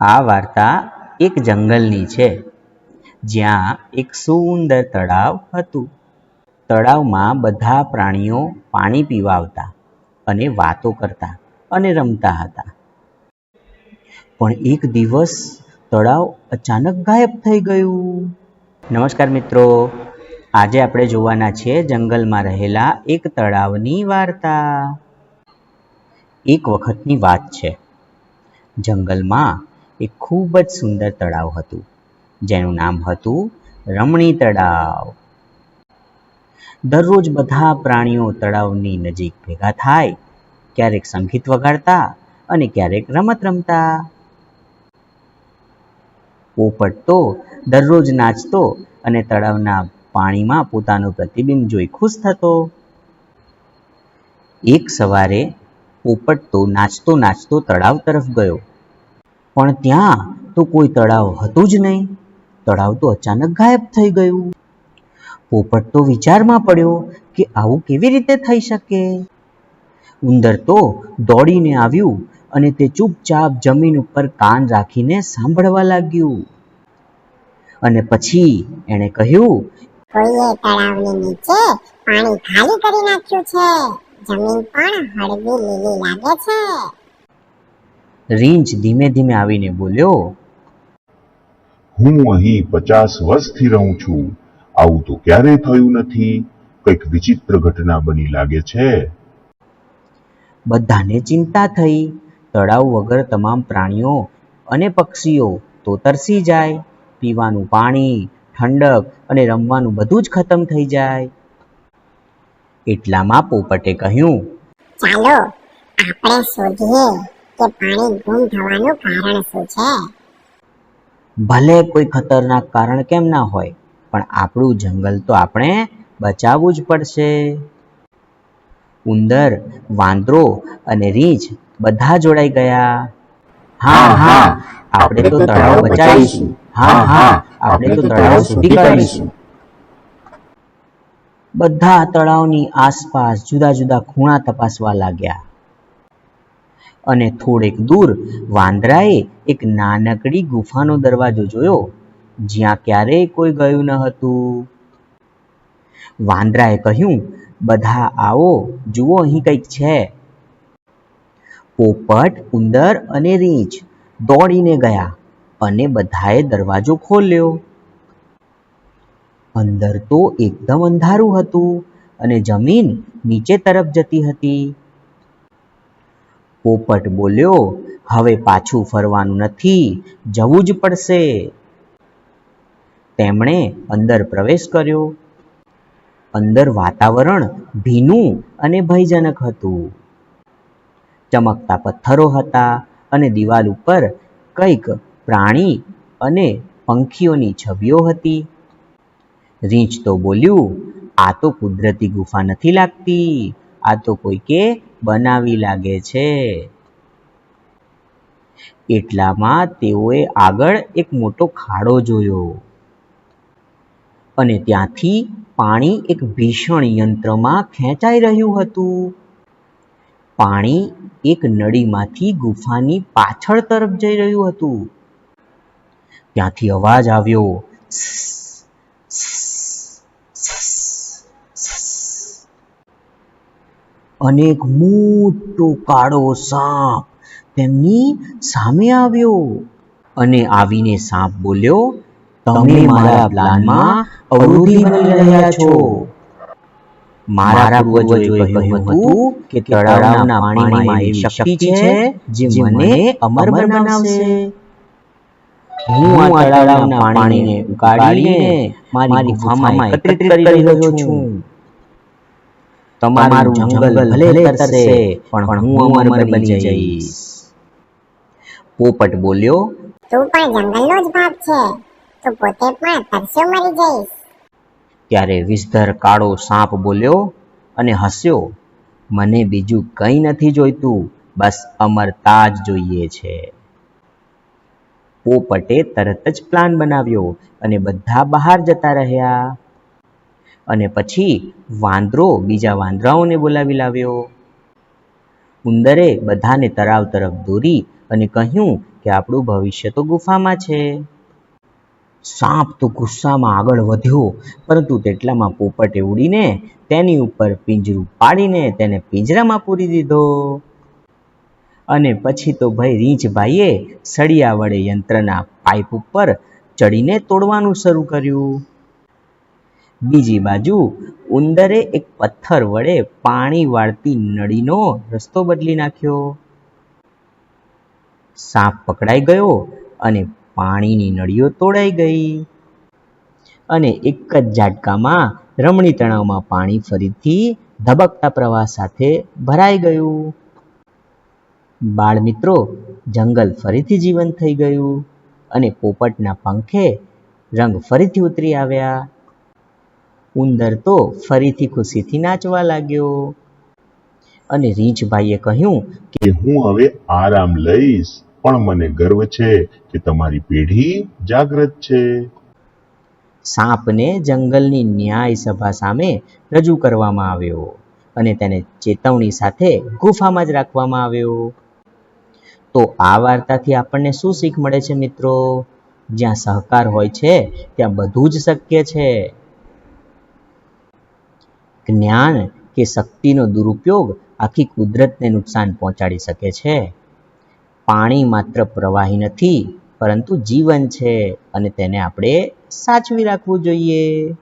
આ વાર્તા એક જંગલની છે, જ્યાં એક સુંદર તળાવ હતું. તળાવમાં બધા પ્રાણીઓ પાણી પીવા આવતા અને વાતો કરતા અને રમતા હતા. પણ એક દિવસ તળાવ અચાનક ગાયબ થઈ ગયું. નમસ્કાર મિત્રો, આજે આપણે જોવાના છે જંગલમાં રહેલા એક તળાવની વાર્તા. એક વખતની વાત છે. જંગલમાં એક ખૂબ જ સુંદર તળાવ હતું, જેનું નામ હતું રમણી તળાવ. દરરોજ બધા પ્રાણીઓ તળાવની નજીક ભેગા થાય, ક્યારેક સંગીત વગાડતા અને ક્યારેક રમત રમતા. પોપટ તો દરરોજ નાચતો અને તળાવના પાણીમાં પોતાનું પ્રતિબિંબ જોઈ ખુશ થતો. એક સવારે પોપટ તો નાચતો નાચતો તળાવ તરફ ગયો. પણ ત્યાં તો કોઈ તળાવ હતું જ નહીં. તળાવ તો અચાનક ગાયબ થઈ ગયું. પોપટ તો વિચારમાં પડ્યો કે આવું કેવી રીતે થઈ શકે? ઉંદર તો દોડીને આવ્યું અને તે ચૂપચાપ જમીન ઉપર કાન રાખીને સાંભળવા લાગ્યું. અને પછી એણે કહ્યું કોઈએ તળાવની નીચે પાણી ખાલી કરી નાખ્યું છે. જમીન પણ હળવી લીલી લાગે છે. રીંછ ધીમે ધીમે આવીને બોલ્યો હું અહીં પચાસ વર્ષથી રહું છું. આવું તો ક્યારેય થયું નથી? કંઈક વિચિત્ર ઘટના બની લાગે છે. બધાને ચિંતા થઈ. તળાવ વગર તમામ પ્રાણીઓ અને પક્ષીઓ તો તરસી જાય. પીવાનું પાણી ઠંડક અને રમવાનું બધું જ ખતમ થઈ જાય. એટલામાં પોપટે કહ્યું ચાલો આપણે શોધીએ. કે પાણી ગુમ થવાનું કારણ શું છે? ભલે કોઈ ખતરનાક કારણ કેમ ના હોય પણ આપણું જંગલ તો આપણે બચાવવું જ પડશે. ઉંદર વાંદરો અને રીંછ બધા જોડાઈ ગયા. હા હા આપણે તો તળાવ બચાવીશું. હા હા આપણે તો તળાવ સુધી કરીશું. બધા તળાવની આસપાસ જુદા જુદા ખૂણા તપાસવા લાગ્યા. અને થોડેક દૂર વાંદરાએ એક નાનકડી ગુફાનો દરવાજો જોયો, જ્યાં ક્યારેય કોઈ ગયું ન હતું. વાંદરાએ કહ્યું, બધા આવો, જુઓ, અહીં કંઈક છે. પોપટ, ઉંદર અને રીંછ દોડીને ગયા અને બધાએ દરવાજો ખોલ્યો. અંદર તો એકદમ અંધારું હતું અને જમીન નીચે તરફ જતી હતી. પોપટ બોલ્યો, હવે પાછું ફરવાનું નથી, જવું જ પડશે. તેમણે અંદર પ્રવેશ કર્યો. અંદર વાતાવરણ ભીનું અને ભયજનક હતું. ચમકતા પથ્થરો હતા અને દિવાલ ઉપર કંઈક પ્રાણી અને પંખીઓની છબીઓ હતી. રીંછ તો બોલ્યું, આ તો કુદરતી ગુફા નથી લાગતી, આ તો કોઈકે બનાવી લાગે છે. એટલામાં તેઓએ આગળ એક મોટો ખાડો જોયો અને ત્યાંથી પાણી એક ભીષણ યંત્રમાં ખેંચાઈ રહ્યું હતું. પાણી એક નળીમાંથી ગુફાની પાછળ તરફ જઈ રહ્યું હતું. ત્યાંથી અવાજ આવ્યો અને એક મોટો કાળો સાપ તેમની સામે આવ્યો અને આવીને સાપ બોલ્યો તમે મારા પ્લાનમાં અવરોધી બની રહ્યા છો. મારા પૂર્વજોએ કહ્યું હતું કે તળાવના પાણીમાં એવી શક્તિ છે જે મને અમર બનાવશે. હું આ તળાવના પાણીને ઉકાળીને મારી ગુફામાં એકત્રિત કરી રહ્યો છું. તમારું જંગલ ભલે તરસે પણ હું અમર બની જઈશ. પોપટ બોલ્યો તું પણ જંગલનો જ ભાગ છે. તો પોતે પણ તરસ્યો મરી જઈશ. ત્યારે વિષધર કાળો સાપ બોલ્યો અને હસ્યો મને બીજું કંઈ નથી જોઈતું બસ અમરતા જ જોઈએ છે. પોપટે તરત જ પ્લાન બનાવ્યો અને બધા બહાર જતા રહ્યા. અને પછી વાંદરો બીજા વાંદરાઓને બોલાવી લાવ્યો. ઉંદરે બધાને તળાવ તરફ દોરી અને કહ્યું કે આપણું ભવિષ્ય તો ગુફામાં છે. સાપ તો ગુસ્સામાં આગળ વધ્યો, પરંતુ તેટલામાં પોપટે ઉડીને તેની ઉપર પિંજરું પાડીને તેને પિંજરામાં પૂરી દીધો. અને પછી તો ભાઈ રીંછભાઈએ સળિયા વડે યંત્રના પાઇપ ઉપર ચડીને તોડવાનું શરૂ કર્યું. બીજી બાજુ ઉંદરે એક પથ્થર વડે પાણી વાળતી નળીનો રસ્તો બદલી નાખ્યો. સાપ પકડાઈ ગયો અને પાણીની નળીઓ તોડાઈ ગઈ. અને એક જ ઝાટકામાં રમણી તળાવમાં પાણી ફરીથી ધબકતા પ્રવાહ સાથે ભરાઈ ગયું. બાળ મિત્રો જંગલ ફરીથી જીવંત થઈ ગયું અને પોપટના પંખે રંગ ફરીથી ઉતરી આવ્યા. ઉંદર તો ફરીથી ખુશીથી નાચવા લાગ્યો. અને રીંછભાઈએ કહ્યું કે હું હવે આરામ લઈશ પણ મને ગર્વ છે કે તમારી પેઢી જાગૃત છે. સાપને જંગલની ન્યાય સભા સામે રજૂ કરવામાં આવ્યો અને તેને ચેતવણી સાથે ગુફામાં જ રાખવામાં આવ્યો. તો આ વાર્તાથી આપણને શું શીખ મળે છે મિત્રો? જ્યાં સહકાર હોય છે ત્યાં બધું જ શક્ય છે. જ્ઞાન કે શક્તિનો દુરુપયોગ આખી કુદરતને નુકસાન પહોંચાડી શકે છે. પાણી માત્ર પ્રવાહી નથી, પરંતુ જીવન છે અને તેને આપણે સાચવી રાખવું જોઈએ.